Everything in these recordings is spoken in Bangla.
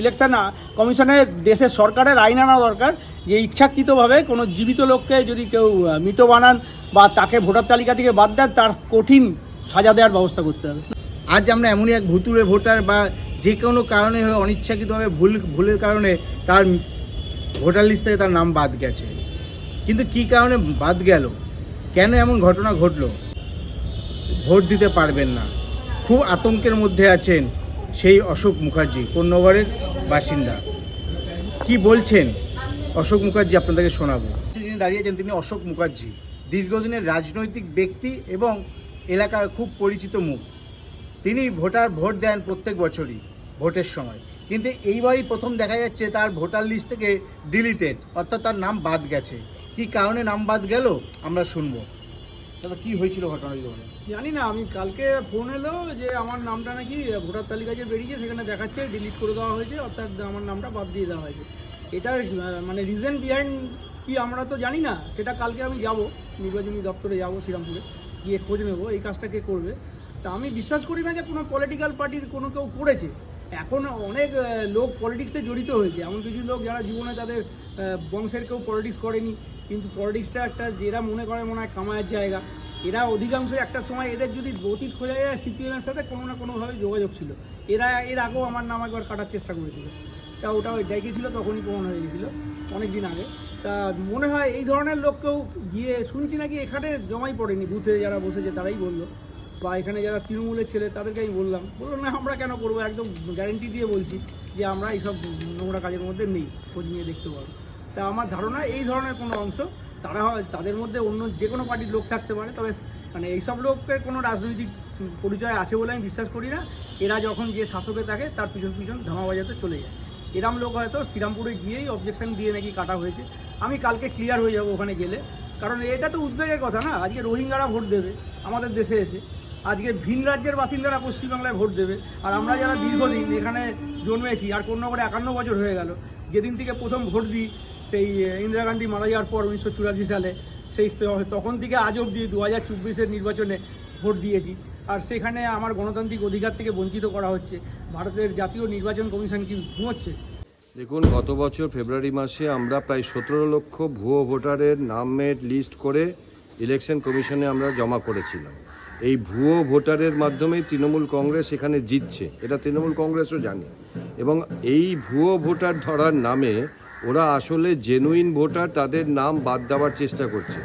ইলেকশন কমিশনের দেশের সরকারের আইন আনা দরকার, যে ইচ্ছাকৃতভাবে কোনো জীবিত লোককে যদি কেউ মৃত বানান বা তাকে ভোটার তালিকা থেকে বাদ দেন, তার কঠিন সাজা দেওয়ার ব্যবস্থা করতে হবে। আজ আমরা এমনই এক ভুতুরে ভোটার বা যে কোনো কারণে অনিচ্ছাকৃতভাবে ভুল, ভুলের কারণে তার ভোটার লিস্ট থেকে তার নাম বাদ গেছে। কিন্তু কি কারণে বাদ গেল? কেন এমন ঘটনা ঘটলো? ভোট দিতে পারবেন না। খুব আতঙ্কের মধ্যে আছেন সেই অশোক মুখার্জি কোন্নগরের বাসিন্দা। কি বলছেন অশোক মুখার্জি আপনাদেরকে শোনাবো। যিনি দাঁড়িয়েছেন তিনি অশোক মুখার্জি, দীর্ঘদিনের রাজনৈতিক ব্যক্তি এবং এলাকার খুব পরিচিত মুখ। তিনি ভোটার ভোট দেন প্রত্যেক বছরই, ভোটের সময়। কিন্তু এইবারই প্রথম দেখা যাচ্ছে তার ভোটার লিস্ট থেকে ডিলিটেড, অর্থাৎ তার নাম বাদ গেছে। কি কারণে নাম বাদ গেল, আমরা শুনব। দাদা, কি হয়েছিল ঘটনা যদি জানি না, আমি কালকে ফোন এলো যে আমার নামটা নাকি ভোটার তালিকা যে বেরিয়েছে সেখানে দেখাচ্ছে ডিলিট করে দেওয়া হয়েছে, অর্থাৎ আমার নামটা বাদ দিয়ে দেওয়া হয়েছে। এটার মানে রিজন বিহাইন্ড কি আমরা তো জানি না, সেটা কালকে আমি যাব, নির্বাচনী দপ্তরে যাব শ্রীরামপুরে, গিয়ে খোঁজ নেব, এই কাজটা কে করবে। তা আমি বিশ্বাস করি না যে কোনো পলিটিক্যাল পার্টির কোনো কেউ করেছে। এখন অনেক লোক পলিটিক্সে জড়িত হয়েছে। এমন কিছু লোক যারা জীবনে তাদের বংশের কেউ পলিটিক্স করেনি। কিন্তু পলিটিক্সটা একটা যেটা মনে করে মনে হয় কামায়ের জায়গা। এরা অধিকাংশ একটা সময় এদের যদি অতীত খোঁজা যায় সিপিএমের সাথে কোনো না কোনোভাবে যোগাযোগ ছিল। এরা, এর আগেও আমার নাম একবার কাটার চেষ্টা করেছিল। তা ওটা ওই ডেকেছিল তখনই প্রমাণ হয়ে গেছিল অনেক দিন আগে। তা মনে হয় এই ধরনের লোককেও গিয়ে শুনছি নাকি এখানে জমাই পড়েনি, বুথে যারা বসেছে তারাই বলল। বা এখানে যারা তৃণমূলের ছেলে, তাদেরকে আমি বললাম। বললাম না, আমরা কেন করব? একদম গ্যারেন্টি দিয়ে বলছি যে আমরা এইসব নোংরা কাজের মধ্যে নেই, খোঁজ নিয়ে দেখতে পারব তা আমার ধারণা এই ধরনের কোনো অংশ, তারা হয়, তাদের মধ্যে অন্য যে কোনো পার্টির লোক থাকতে পারে। তবে মানে এইসব লোকের কোনো রাজনৈতিক পরিচয় আছে বলে আমি বিশ্বাস করি না। এরা যখন যে শাসকে থাকে, তার পিছন পিছন ধামা বাজাতে চলে যায়। এরম লোক হয়তো শ্রীরামপুরে গিয়েই অবজেকশন দিয়ে নাকি কাটা হয়েছে। আমি কালকে ক্লিয়ার হয়ে যাব ওখানে গেলে। কারণ এটা তো উদ্বেগের কথা না। আজকে রোহিঙ্গারা ভোট দেবে, আমাদের দেশে এসে। আজকে ভিন রাজ্যের বাসিন্দারা পশ্চিমবাংলায় ভোট দেবে। আর আমরা যারা দীর্ঘদিন এখানে জন্মেছি, আর কোনো করে একান্ন বছর হয়ে গেল, যেদিন থেকে প্রথম ভোট দিই, সেই ইন্দিরা গান্ধী মারা যাওয়ার পর উনিশশো চুরাশি সালে, সেই তখন থেকে আজ অবধি দু হাজার চব্বিশের নির্বাচনে ভোট দিয়েছি। আর সেখানে আমার গণতান্ত্রিক অধিকার থেকে বঞ্চিত করা হচ্ছে। ভারতের জাতীয় নির্বাচন কমিশন কি ঘুমোচ্ছে? দেখুন, গত বছর ফেব্রুয়ারি মাসে আমরা প্রায় সতেরো লক্ষ ভুয়ো ভোটারের নামের লিস্ট করে ইলেকশন কমিশনে আমরা জমা করেছিলাম। এই ভুয়ো ভোটারের মাধ্যমেই তৃণমূল কংগ্রেস এখানে জিতছে, এটা তৃণমূল কংগ্রেসও জানে। এবং এই ভুয়ো ভোটার ধরার নামে ওরা আসলে জেনুইন ভোটার, তাদের নাম বাদ দেওয়ার চেষ্টা করছে।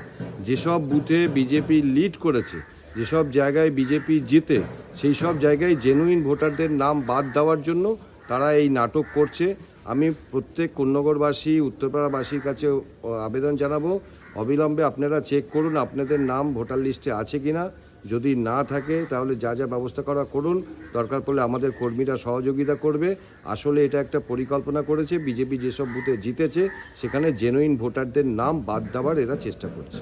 যেসব বুথে বিজেপি লিড করেছে, যেসব জায়গায় বিজেপি জিতে সেই সব জায়গায় জেনুইন ভোটারদের নাম বাদ দেওয়ার জন্য তারা এই নাটক করছে। আমি প্রত্যেক কন্যগরবাসী, উত্তরপাড়াবাসীর কাছে আবেদন জানাব। অবিলম্বে আপনারা চেক করুন, আপনাদের নাম ভোটার লিস্টে আছে কিনা। যদি না থাকে, তাহলে যা যা ব্যবস্থা করা করুন। দরকার পড়লে আমাদের কর্মীরা সহযোগিতা করবে। আসলে এটা একটা পরিকল্পনা করেছে। বিজেপি যেসব বুথে জিতেছে, সেখানে জেনুইন ভোটারদের নাম বাদ দেওয়ার এরা চেষ্টা করছে।